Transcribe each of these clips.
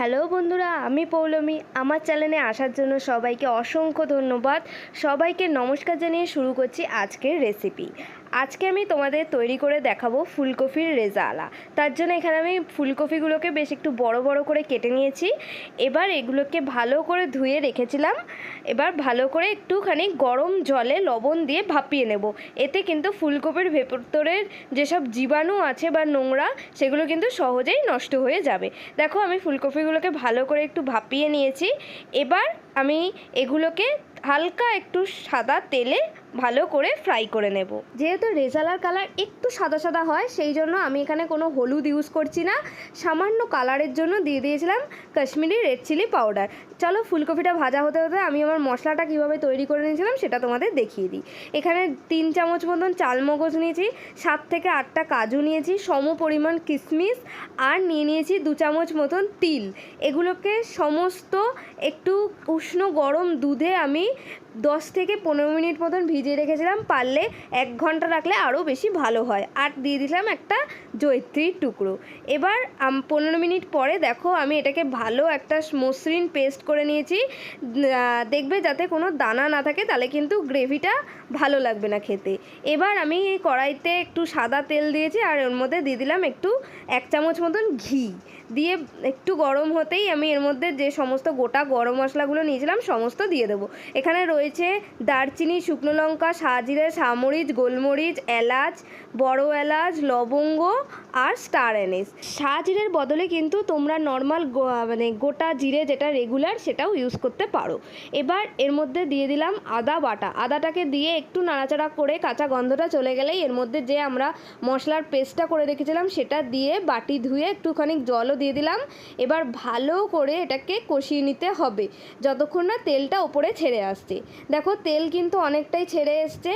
Hello বন্ধুরা, আমি পৌলমী। আমার চ্যানেলে আসার জন্য সবাইকে অসংখ্য ধন্যবাদ। সবাইকে নমস্কার জানিয়ে শুরু করছি আজকের রেসিপি আজকে আমি তোমাদের তৈরি করে দেখাবো ফুলকপির রেজালা। তার জন্য এখানে আমি ফুলকপিগুলোকে বেশ একটু বড় বড় করে কেটে নিয়েছি। এবার এগুলোকে ভালো করে ধুয়ে রেখেছিলাম। এবার ভালো করে একটুখানি গরম জলে লবণ দিয়ে ভাপিয়ে নেব। এতে কিন্তু ফুলকপির ভেতরের যেসব জীবাণু আছে বা নোংরা, সেগুলো কিন্তু সহজেই নষ্ট হয়ে যাবে। দেখো, আমি ফুলকপিগুলোকে ভালো করে একটু ভাপিয়ে নিয়েছি। এবার আমি এগুলোকে হালকা একটু সাদা তেলে ভালো করে ফ্রাই করে নেব। যেহেতু রেজালার কালার একটু সাদা সাদা হয়, সেই জন্য আমি এখানে কোনো হলুদ ইউজ করছি না। সামান্য কালারের জন্য দিয়ে দিয়েছিলাম কাশ্মীরি রেড চিলি পাউডার চলো ফুলকপিটা ভাজা হতে হতে আমি আমার মশলাটা কীভাবে তৈরি করে নিয়েছিলাম সেটা তোমাদের দেখিয়ে দিই। এখানে তিন চামচ মতন চালমগজ নিয়েছি, সাত থেকে আটটা কাজু নিয়েছি, সম পরিমাণ কিশমিশ আর নিয়ে নিয়েছি দু চামচ মতন তিল। এগুলোকে সমস্ত একটু উষ্ণ গরম দুধে আমি দশ থেকে পনেরো মিনিট মতন ভিজিয়ে রেখেছিলাম, পারলে এক ঘণ্টা রাখলে আরও বেশি ভালো হয়। আর দিয়ে দিলাম একটা জৈত্রীর টুকরো। এবার পনেরো মিনিট পরে দেখো আমি এটাকে ভালো একটা মসৃণ পেস্ট করে নিয়েছি। দেখবে যাতে কোনো দানা না থাকে, তাহলে কিন্তু গ্রেভিটা ভালো লাগবে না খেতে। এবার আমি কড়াইতে একটু সাদা তেল দিয়েছি, আর ওর মধ্যে দিয়ে দিলাম একটু এক চামচ মতন ঘি। দিয়ে একটু গরম হতেই আমি এর মধ্যে যে সমস্ত গোটা গরম মশলাগুলো নিয়েছিলাম, সমস্ত দিয়ে দেবো। এখানে রয়েছে দারচিনি, শুকনো লঙ্কা সাজিরে সামরিচ, গোলমরিচ, এলাচ, বড় এলাচ, লবঙ্গ আর স্টার এনিস সাজিরের বদলে কিন্তু তোমরা নর্মাল মানে গোটা জিরে যেটা রেগুলার সেটাও ইউজ করতে পারো। এবার এর মধ্যে দিয়ে দিলাম আদা বাটা। আদাটাকে দিয়ে একটু নাড়াচাড়া করে কাঁচা গন্ধটা চলে গেলেই এর মধ্যে যে আমরা মশলার পেস্টটা করে রেখেছিলাম সেটা দিয়ে বাটি ধুয়ে একটুখানি জলও দিয়ে দিলাম। এবার ভালো করে এটাকে কষিয়ে নিতে হবে, যতক্ষণ না তেলটা ওপরে ছেড়ে আসছে। দেখো তেল কিন্তু অনেকটাই ছেড়ে এসছে।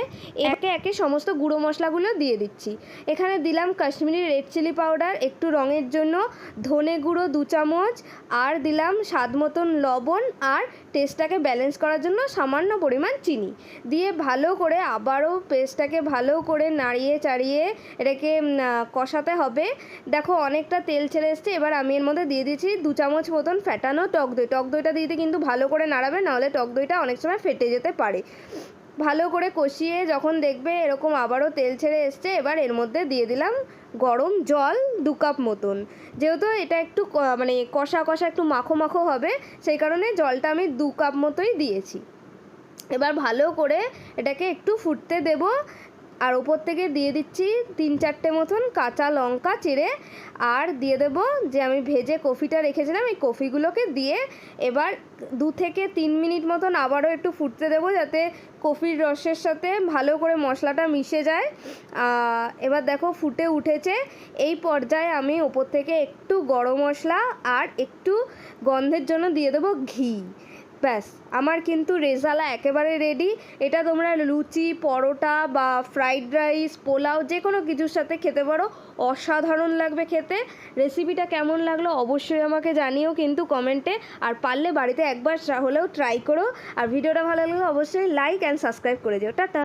একে একে সমস্ত গুঁড়ো মশলাগুলো দিয়ে দিচ্ছি। এখানে দিলাম কাশ্মীরি রেড চিলি পাউডার, একটু রঙের জন্য ধনে গুঁড়ো দু চামচ, আর দিলাম স্বাদ মতন লবণ, আর টেস্টটাকে ব্যালেন্স করার জন্য সামান্য পরিমাণ চিনি। দিয়ে ভালো করে আবারও পেস্টটাকে ভালো করে নাড়িয়ে চাড়িয়ে এটাকে কষাতে হবে। দেখো অনেকটা তেল ছেড়ে এসছে, এবার আমি এর মধ্যে দিয়ে দিয়েছি দু চামচ মতন ফ্যাটানো টক দই। টক দইটা দিতে কিন্তু ভালো করে নাড়াবে, নাহলে টক দইটা অনেক সময় ফেটে যেতে পারে। ভালো করে কষিয়ে যখন দেখবে এরকম আবারও তেল ছেড়ে এসছে, এবার এর মধ্যে দিয়ে দিলাম গরম জল দু কাপ মতন। যেহেতু এটা একটু মানে কষা কষা একটু মাখো মাখো হবে, সেই কারণে জলটা আমি দু কাপ মতোই দিয়েছি। এবার ভালো করে এটাকে একটু ফুটতে দেব আর ওপর থেকে দিয়ে দিচ্ছি তিন চারটে মতন কাঁচা লঙ্কা চিড়ে। আর দিয়ে দেব যে আমি ভেজে কফিটা রেখেছিলাম, এই কফিগুলোকে দিয়ে এবার দু থেকে তিন মিনিট মতন আবারও একটু ফুটতে দেবো যাতে কফির রসের সাথে ভালো করে মশলাটা মিশে যায়। এবার দেখো ফুটে উঠেছে। এই পর্যায়ে আমি ওপর থেকে একটু গরম মশলা আর একটু গন্ধের জন্য দিয়ে দেবো ঘি। ব্যাস, আমার কিন্তু রেজালা একেবারে রেডি এটা তোমরা লুচি, পরোটা বা ফ্রাইড রাইস পোলাও যে কোনো কিছুর সাথে খেতে পারো। অসাধারণ লাগবে খেতে। রেসিপিটা কেমন লাগল অবশ্যই আমাকে জানিও কিন্তু কমেন্টে আর পারলে বাড়িতে একবার হলেও ট্রাই করো। আর ভিডিওটা ভালো লাগলে অবশ্যই লাইক অ্যান্ড সাবস্ক্রাইব করে দিও। টাটা!